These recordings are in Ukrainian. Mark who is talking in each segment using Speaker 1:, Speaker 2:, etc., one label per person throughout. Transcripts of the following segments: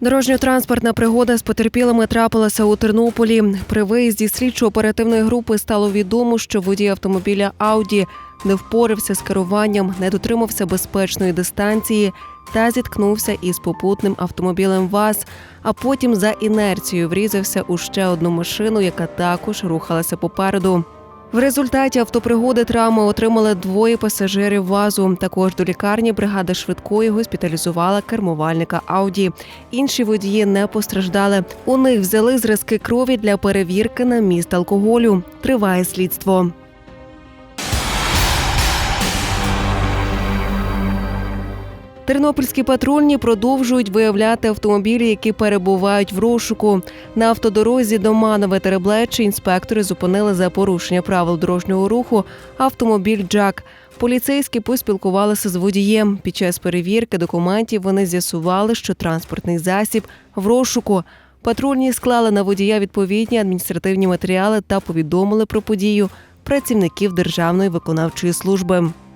Speaker 1: Дорожньо-транспортна пригода з потерпілими трапилася у Тернополі. При виїзді слідчо-оперативної групи стало відомо, що водій автомобіля Ауді не впорався з керуванням, не дотримався безпечної дистанції та зіткнувся із попутним автомобілем ВАЗ, а потім за інерцією врізався у ще одну машину, яка також рухалася попереду. В результаті автопригоди травми отримали двоє пасажирів ВАЗу. Також до лікарні бригада швидкої госпіталізувала кермувальника Ауді. Інші водії не постраждали. У них взяли зразки крові для перевірки на міст алкоголю. Триває слідство. Тернопільські патрульні продовжують виявляти автомобілі, які перебувають в розшуку. На автодорозі до Манове Тереблечі інспектори зупинили за порушення правил дорожнього руху автомобіль Джак. Поліцейські поспілкувалися з водієм. Під час перевірки документів вони з'ясували, що транспортний засіб в розшуку. Патрульні склали на водія відповідні адміністративні матеріали та повідомили про подію працівників Державної виконавчої служби.
Speaker 2: –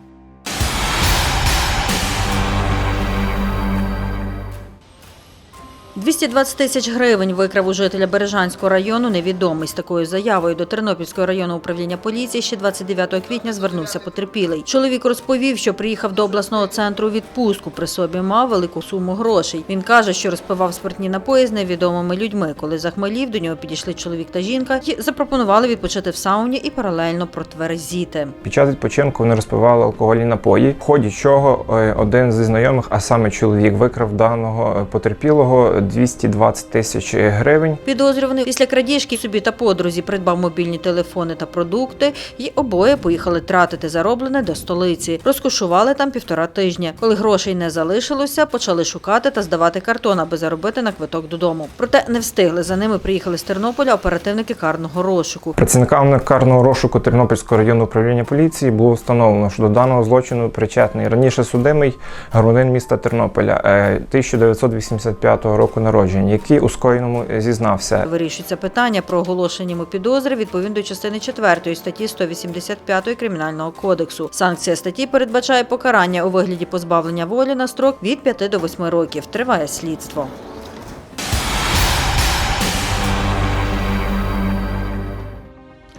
Speaker 2: 220 тисяч гривень викрав у жителя Бережанського району невідомий. З такою заявою до Тернопільського районного управління поліції ще 29 квітня звернувся потерпілий. Чоловік розповів, що приїхав до обласного центру відпустку. При собі мав велику суму грошей. Він каже, що розпивав спиртні напої з невідомими людьми. Коли захмелів, до нього підійшли чоловік та жінка і запропонували відпочити в сауні і паралельно протверезіти.
Speaker 3: Під час відпочинку вони розпивали алкогольні напої, в ході чого е, один зі знайомих, а саме чоловік, викрав даного е, потерпілого 220 тисяч гривень.
Speaker 2: Підозрюваний після крадіжки собі та подрузі придбав мобільні телефони та продукти, і обоє поїхали тратити зароблене до столиці. Розкошували там півтора тижня. Коли грошей не залишилося, почали шукати та здавати картон, аби заробити на квиток додому. Проте не встигли. За ними приїхали з Тернополя оперативники карного розшуку.
Speaker 3: Працівниками карного розшуку Тернопільського районного управління поліції було встановлено, що до даного злочину причетний раніше судимий громадянин міста Тернополя е, 1985 року народження, який у скоєному зізнався.
Speaker 2: Вирішується питання про оголошення йому підозри відповідно до частини 4 статті 185 Кримінального кодексу. Санкція статті передбачає покарання у вигляді позбавлення волі на строк від 5 до 8 років. Триває слідство.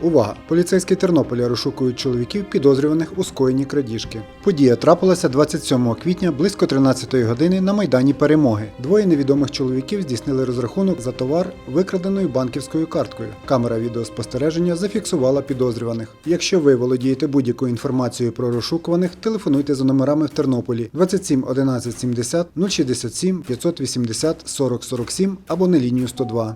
Speaker 4: Увага! Поліцейські Тернополя розшукують чоловіків, підозрюваних у скоєнні крадіжки. Подія трапилася 27 квітня близько 13 години на Майдані Перемоги. Двоє невідомих чоловіків здійснили розрахунок за товар, викраденою банківською карткою. Камера відеоспостереження зафіксувала підозрюваних. Якщо ви володієте будь-якою інформацією про розшукуваних, телефонуйте за номерами в Тернополі 27 11 70 067 580 40 47 або на лінію 102.